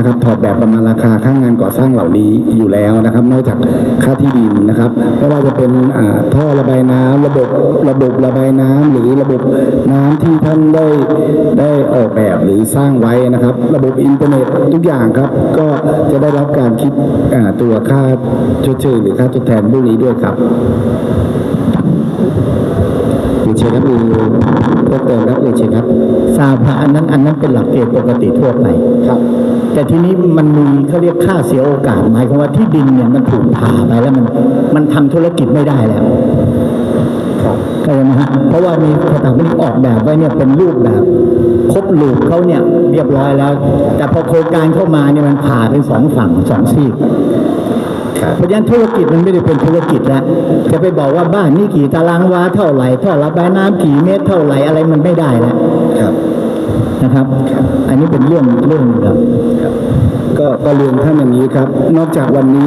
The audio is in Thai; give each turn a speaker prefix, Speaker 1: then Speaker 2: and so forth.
Speaker 1: นะครับถอดแบบประมาณราคาค่างงานก่อสร้างเหล่านี้อยู่แล้วนะครับ นอกจากค่าที่ดินนะครับไม่ว่าจะเป็นท่อระบายน้ำระบบระบบระบายน้ำหรือระบบน้ำที่ท่านได้ได้ออกแบบหรือสร้างไว้นะครับ ระบบอินเทอร์เน็ตทุกอย่างครับ ก็จะได้รับการคิดตัวค่าชดเชยหรือค่าทดแทนพวกนี้ด้วยครับเชิญครับมีเพิ่มเติมครับเชิญครับ
Speaker 2: ราบฮะอันนั้นอันนั้นเป็นหลักเกณฑ์ปกติทั่วไป
Speaker 1: ครับ
Speaker 2: แต่ทีนี้มันมีเขาเรียกค่าเสียโอกาสหมายความว่าที่ดินเนี่ยมันถูกผ่าไปแล้วมันมันทำธุรกิจไม่ได้แล้ว
Speaker 1: ครับ
Speaker 2: เข้าใจไหมฮะเพราะว่ามีสถาปนิกออกแบบไว้เนี่ยเป็นรูปแบบครบลูกเขาเนี่ยเรียบร้อยแล้ว แต่พอโครงการเข้ามาเนี่ยมันผ่าเป็นสองฝั่งสองซีก
Speaker 1: ครับ
Speaker 2: เพราะฉะนั้นธุรกิจมันไม่ได้เป็นธุรกิจแล้วจะไปบอกว่าบ้านนี่กี่ตารางวาเท่าไหร่ท่อระบายน้ำกี่เมตรเท่าไหร่อะไรมันไม่ได้แล้ว
Speaker 1: ครับ
Speaker 2: นะครับ อันนี้เป็นเรื่องเรื่องหนึ่งครับ
Speaker 1: ก็ก็เรียนท่านอย่างนี้ครับ นอกจากวันนี้